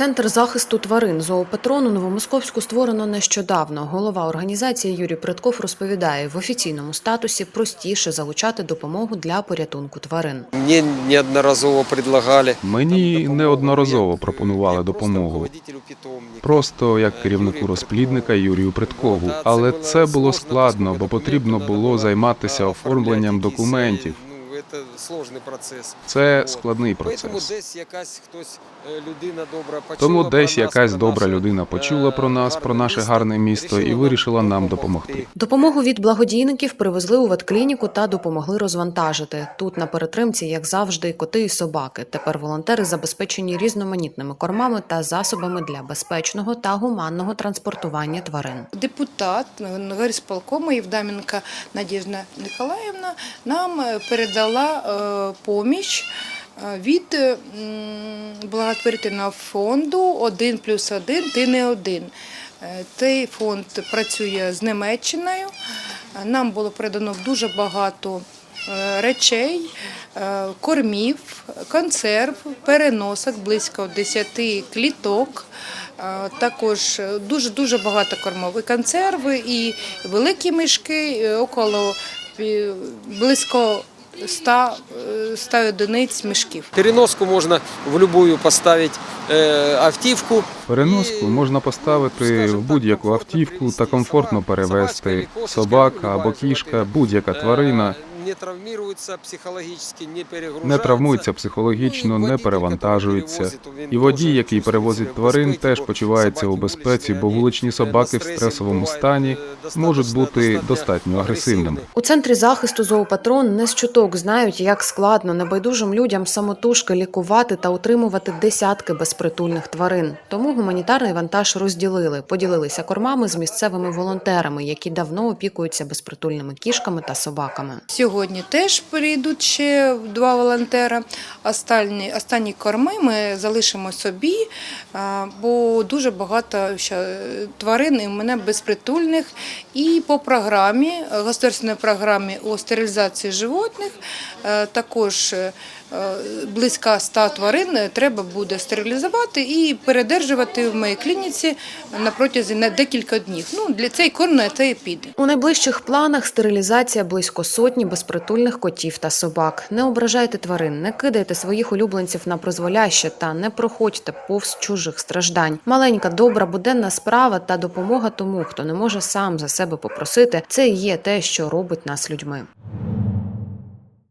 Центр захисту тварин зоопатрон у Новомосковську створено нещодавно. Голова організації Юрій Притков розповідає, в офіційному статусі простіше залучати допомогу для порятунку тварин. Мне неодноразово предлагали. Мені неодноразово пропонували допомогу. Просто як керівнику розплідника Юрію Приткову. Але це було складно, бо потрібно було займатися оформленням документів. Це сложний процес. Це складний Тому процес. десь якась хтось е, людина добра почула Тому десь якась про добра людина почула про нас, е, про наше гарне місто і вирішила нам допомогти. Допомогу від благодійників привезли у ветклініку та допомогли розвантажити. Тут на перетримці, як завжди, коти і собаки. Тепер волонтери забезпечені різноманітними кормами та засобами для безпечного та гуманного транспортування тварин. Депутат горисполкому Євдаменко Надежда Николаївна нам е, передала е, поміч е, від благотворительного фонду «Один плюс один, ти не один». Е, Цей фонд працює з Німеччиною. Нам було передано дуже багато речей, кормів, консерв, переносок, близько 10 кліток. Також дуже-дуже багато кормов. І консерви, і великі мішки, около близько 100, е, 100 одиниць мішків. Переноску можна в любую поставити е, автівку. Переноску можна поставити в будь-яку автівку та комфортно перевезти собака або кішка, будь-яка тварина. Не травмується психологічно, не перегружається. Не травмується психологічно, не перевантажується. І водій, який перевозить тварин, теж почувається у безпеці, бо вуличні собаки в стресовому стані можуть бути достатньо агресивними. У центрі захисту зоопатрон не з чуток знають, як складно небайдужим людям самотужки лікувати та утримувати десятки безпритульних тварин. Тому гуманітарний вантаж розділили, поділилися кормами з місцевими волонтерами, які давно опікуються безпритульними кішками та собаками. Сьогодні теж прийдуть ще два волонтера. Останні, останні корми ми залишимо собі, бо дуже багато тварин і мене безпритульних. І по програмі, государственній програмі у стерилізації животних, е, також е, близько 100 тварин треба буде стерилізувати і передержувати в моїй клініці на протязі декілька днів. Ну, для цей корм на це і піде. У найближчих планах стерилізація близько сотні безпритульних котів та собак. Не ображайте тварин, не кидайте своїх улюбленців на прозволяще та не проходьте повз чужих страждань. Маленька, добра, буденна справа та допомога тому, хто не може сам за себе попросити. Це є те, що робить нас людьми.